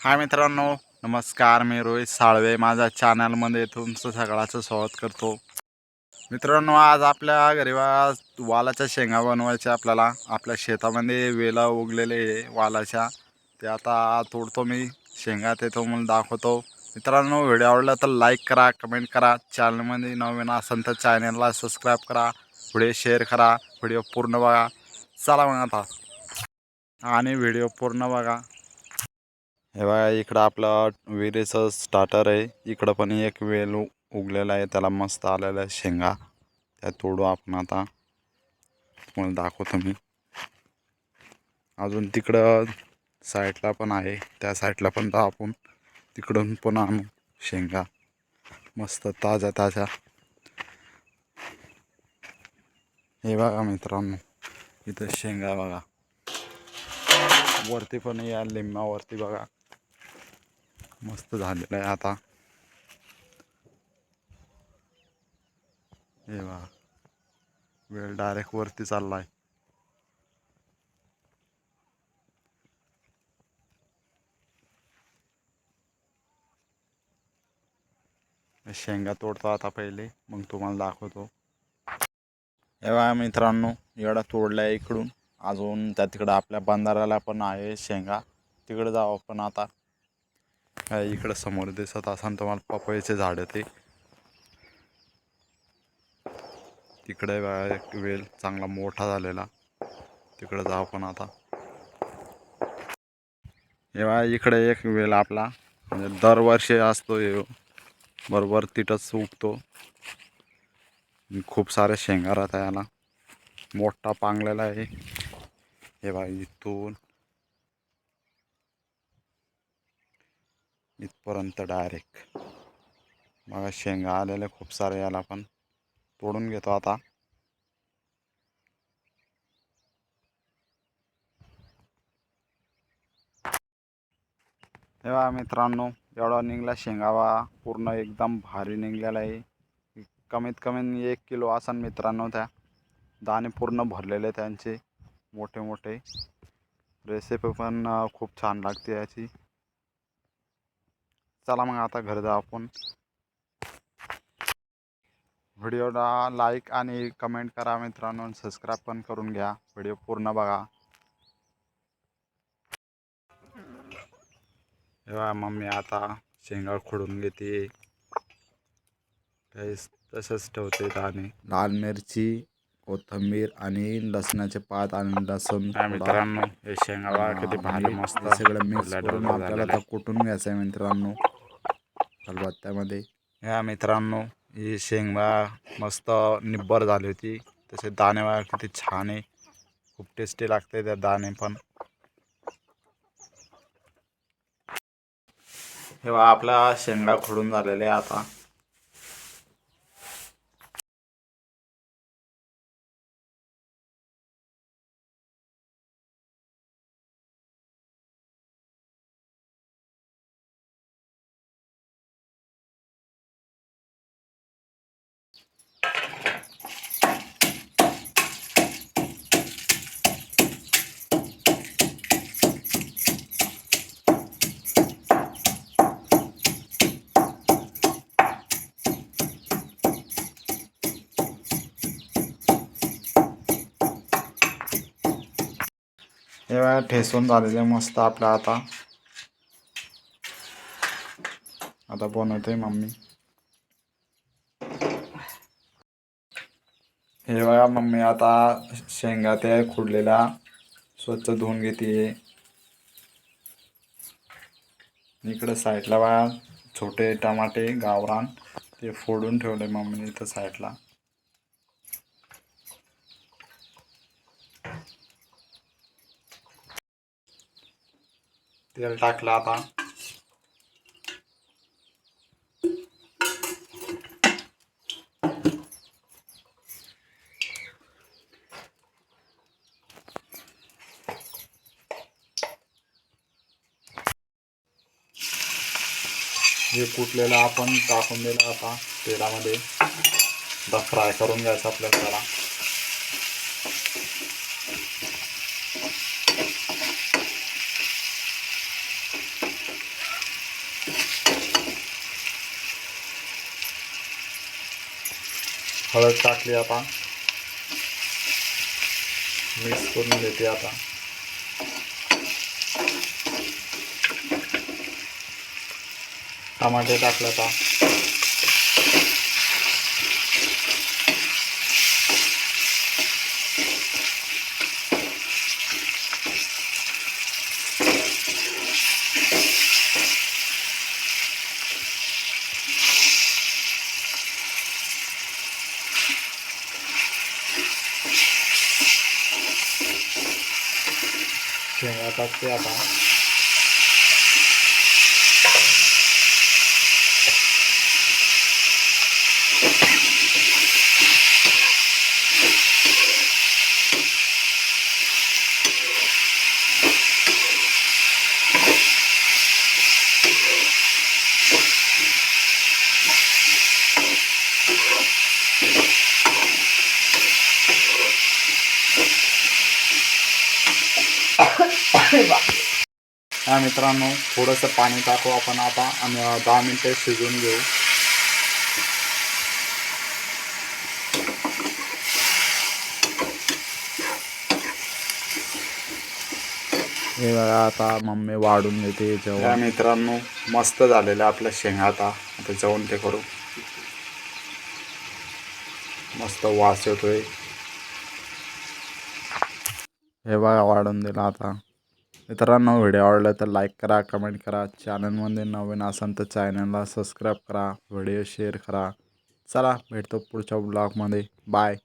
हाय मित्रांनो नमस्कार मी रोहित साळवे. माझ्या चॅनलमध्ये तुमचं सगळ्याचं स्वागत करतो. मित्रांनो आज आपल्या घरी वालाच्या शेंगा बनवायच्या आपल्याला. आपल्या शेतामध्ये वेला उगलेले आहे वालाच्या. ते आता तोडतो मी शेंगा ते तुम्हाला दाखवतो. मित्रांनो व्हिडिओ आवडला तर लाईक करा कमेंट करा. चॅनलमध्ये नवीन असेल तर चॅनलला सबस्क्राईब करा व्हिडिओ शेअर करा व्हिडिओ पूर्ण बघा. चला मग आता. आणि व्हिडिओ पूर्ण बघा. हे बघा इकडं आपलं विहिरीचं स्टार्टर आहे. इकडं पण एक वेल उगलेला आहे. त्याला मस्त आलेला आहे शेंगा. त्या तोडू आपण आता. तुम्हाला दाखवतो मी. अजून तिकडं साईडला पण आहे. त्या साईडला पण तर आपण. तिकडून पण आणू शेंगा. मस्त ताज्या ताज्या. हे बघा मित्रांनो. इथं शेंगा बघा. वरती पण या लिंबावरती बघा. मस्त झालेलं आहे आता. हे वा वेळ डायरेक्ट वरती चाललाय. शेंगा तोडतो आता पहिले. मग तुम्हाला दाखवतो. हे मित्रांनो एवढा तोडला आहे इकडून. अजून त्या तिकडं आपल्या बंधाऱ्याला पण आहे शेंगा. तिकडे जाऊ आपण आता. इकडं समोर दिसत असाल तुम्हाला पपईचे झाड ते. तिकडे एक वेल चांगला मोठा झालेला. तिकडे जाऊ आपण आता. हे इकडे एक वेल आपला. म्हणजे दरवर्षी असतो हे. बरोबर तिथंच उगतो. खूप सारे शेंगा राहतात याला. मोठा पांगलेला आहे. हे बा इथून इथपर्यंत डायरेक्ट बघा शेंगा आलेले खूप सारे याला पण तोडून घेतो आता. हे बघा मित्रांनो एवढा निघला शेंगावा पूर्ण एकदम भारी निघलेला आहे. कमीत कमी एक किलो असन मित्रांनो त्या. दाणे पूर्ण भरलेले त्यांचे. मोठे मोठे रेसिपी पण अं, खूप छान लागते याची. चला मग आता घरी जाऊ आपण. व्हिडिओला लाईक आणि कमेंट करा मित्रांनो सबस्क्राईब पण करून घ्या. व्हिडिओ पूर्ण बघा. तेव्हा मम्मी आता शेंगा खोडून घेते. काही तसंच ठेवते दाणे लाल मिरची कोथिंबीर आणि लसणाचे पात आणि लसूण मित्रांनो हे शेंगा किती भारी मस्त सगळं मिक्स करून आपल्याला आता कुटून घ्यायचं आहे मित्रांनो? खलबत्त्यामध्ये या मित्रांनो ही शेंगा मस्त निब्बर झाली होती. तसे दाणे बघा किती छान आहे. खूप टेस्टी लागते त्या दाणे पण. हे बा आपला शेंगा खोडून झालेले आहे आता. एवढ्या ठेसून झालेले मस्त आपल्या आता. आता बनवते मम्मी. हे बघा मम्मी आता शेंगा ते खुडलेल्या स्वच्छ धुवून घेते इकडे साईडला बघा छोटे टमाटे गावरान ते फोडून ठेवले मम्मीने इथं साईडला तेल टाकलं आता हे कुटलेलं आपण टाकून दिलं आता तेलामध्ये. फ्राय करून घ्यायचं आपल्याला त्याला. हळद टाकली आता मिक्स करून घेते आता. टमाटे टाकलं आता. शेंगा टाकते आता हा मित्रांनो थोडंसं पाणी टाकू आपण आता आणि दहा मिनटं शिजवून घेऊ. हे बघा आता मम्मी वाढून घेते जेव्हा मित्रांनो मस्त झालेलं आपल्या शेंगा आता. आता जेवण ते करू. मस्त वास येतोय. हे बघा वाढून दिला आता. मित्रांनो व्हिडिओ आवडला तर लाईक करा कमेंट करा. चॅनलमध्ये नवीन असाल तर चॅनलला सबस्क्राईब करा व्हिडिओ शेअर करा. चला भेटतो पुढच्या ब्लॉगमध्ये बाय